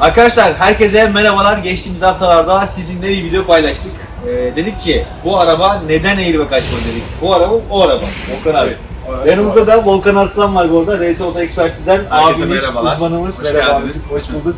Arkadaşlar herkese merhabalar. Geçtiğimiz haftalarda sizinle bir video paylaştık. Ee, dedik ki bu araba neden eğri kaçmadı dedik. Bu araba o araba. Volkan abi. Yanımızda da Volkan Arslan var bu arada. Oto Ekspertiz'den Herkese abimiz, merhabalar. uzmanımız. Hoş Merhaba geldiniz. abicim, hoş bulduk.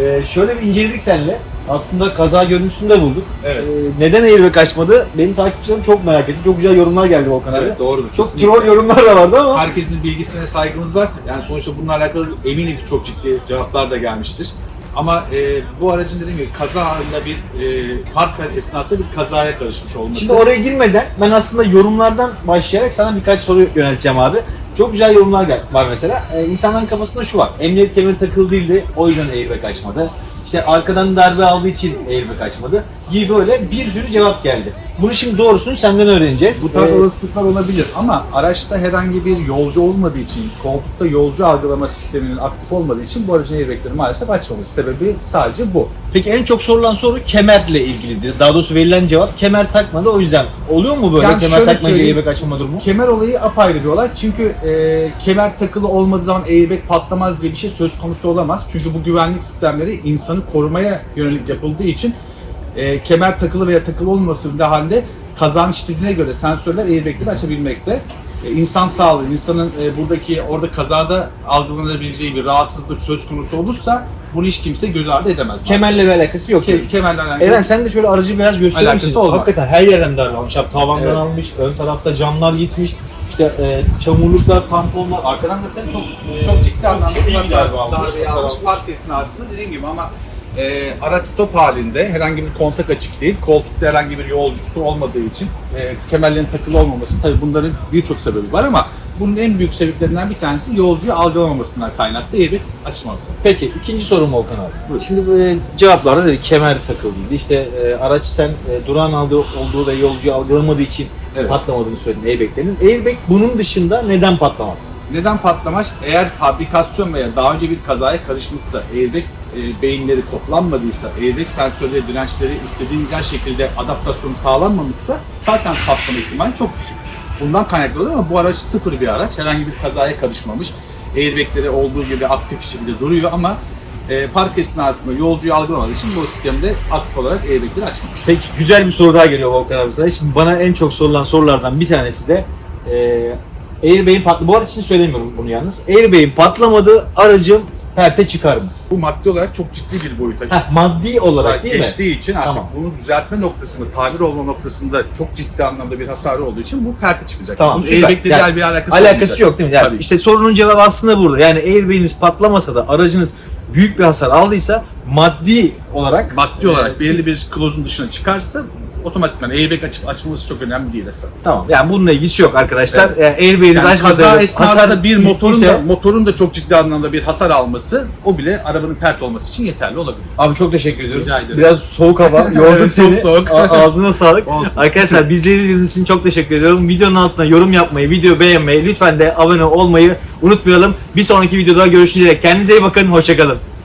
Ee, şöyle bir inceledik seninle. Aslında kaza görüntüsünü de bulduk. Evet. Ee, neden eğri kaçmadı? Benim takipçilerim çok merak etti. Çok güzel yorumlar geldi Volkan abi. Evet doğrudur. Çok kesinlikle. troll yorumlar da vardı ama. Herkesin bilgisine saygımız var. Yani sonuçta bununla alakalı eminim ki çok ciddi cevaplar da gelmiştir. Ama e, bu aracın dediğim gibi kaza anında bir e, park esnasında bir kazaya karışmış olması. Şimdi oraya girmeden ben aslında yorumlardan başlayarak sana birkaç soru yönelteceğim abi. Çok güzel yorumlar var mesela. Ee, insanların kafasında şu var. Emniyet kemeri takılı değildi. O yüzden airbag açmadı. İşte arkadan darbe aldığı için airbag açmadı. Gibi böyle bir sürü cevap geldi. Bunu şimdi doğrusunu senden öğreneceğiz. bu tarz Ee, olasılıklar olabilir ama araçta herhangi bir yolcu olmadığı için, koltukta yolcu algılama sisteminin aktif olmadığı için bu aracın airbagleri maalesef açmamış. Sebebi sadece bu. Peki en çok sorulan soru kemerle ilgiliydi. Daha doğrusu verilen cevap kemer takmadı. O yüzden oluyor mu böyle Yani kemer takmayınca airbag açmama durumu? Kemer olayı apayrı bir olay. Çünkü e, kemer takılı olmadığı zaman airbag patlamaz diye bir şey söz konusu olamaz. Çünkü bu güvenlik sistemleri insanı korumaya yönelik yapıldığı için e, kemer takılı veya takılı olmaması halde kazanın şiddetine göre sensörler airbagleri açabilmekte. E, insan sağlığı, insanın e, buradaki orada kazada algılanabileceği bir rahatsızlık söz konusu olursa bunu hiç kimse göz ardı edemez. Kemerle bir alakası yok. Ke- kemerle alakalı. Eren sen de şöyle aracı biraz gösterir Alakası misin? olmaz. Hakikaten her yerden darbe almış. Abi, tavandan Evet. almış, ön tarafta camlar gitmiş. İşte e, çamurluklar, tamponlar, arkadan zaten çok çok ciddi anlamda bir darbe almış, almış. almış. Park esnasında dediğim gibi ama e, araç stop halinde herhangi bir kontak açık değil. Koltukta herhangi bir yolcusu olmadığı için e, kemerlerin takılı olmaması tabii bunların birçok sebebi var ama bunun en büyük sebeplerinden bir tanesi yolcuyu algılamamasından kaynaklı airbag açmaması. Peki ikinci sorum Volkan abi. Şimdi e, cevaplarda dedi kemer takıldıydı. İşte e, araç sen e, durağın aldığı olduğu ve yolcuyu algılamadığı için Evet. patlamadığını söyledin airbaglerin. Airbag bunun dışında neden patlamaz? Neden patlamaz? Eğer fabrikasyon veya daha önce bir kazaya karışmışsa, airbag e, beyinleri koplanmadıysa, airbag sensörleri, dirençleri istediğince şekilde adaptasyonu sağlanmamışsa zaten patlama ihtimali çok düşük. Bundan kaynaklı ama bu araç sıfır bir araç. Herhangi bir kazaya karışmamış. Airbagleri olduğu gibi aktif şekilde duruyor ama e, park esnasında yolcuyu algılamadığı için bu sistemde aktif olarak airbagleri açmamış. Peki güzel bir soru daha geliyor Volkan abi sana. Şimdi bana en çok sorulan sorulardan bir tanesi de e, airbag'in patladı. Bu araç için söylemiyorum bunu yalnız. Airbag'in patlamadı aracım perte çıkar mı? Bu maddi olarak çok ciddi bir boyuta Heh, maddi olarak değil mi? geçtiği için artık Tamam. bunu düzeltme noktasında, tamir olma noktasında çok ciddi anlamda bir hasarı olduğu için bu perte çıkacak. Tamam, Bunun süper. airbag'le Yani bir alakası, Alakası olmayacak. yok değil mi? Yani Tabii. işte sorunun cevabı aslında burada. Yani airbag'iniz patlamasa da aracınız büyük bir hasar aldıysa maddi olarak Maddi olarak e, belirli bir klozun dışına çıkarsa otomatikman airbag açıp açılması çok önemli değil aslında. Tamam. Yani bununla ilgisi yok arkadaşlar. Yani airbag'iniz Yani kaza esnasında hasar bir motorun ise- da motorun da çok ciddi anlamda bir hasar alması o bile arabanın pert olması için yeterli olabilir. Abi çok teşekkür ediyorum. Rica ederim. Biraz soğuk hava. Yorduk Evet, seni. soğuk. Ağzına sağlık. Olsun. Arkadaşlar bizleri izlediğiniz için çok teşekkür ediyorum. Videonun altına yorum yapmayı, video beğenmeyi, lütfen de abone olmayı unutmayalım. Bir sonraki videoda görüşünceye dek kendinize iyi bakın. Hoşçakalın.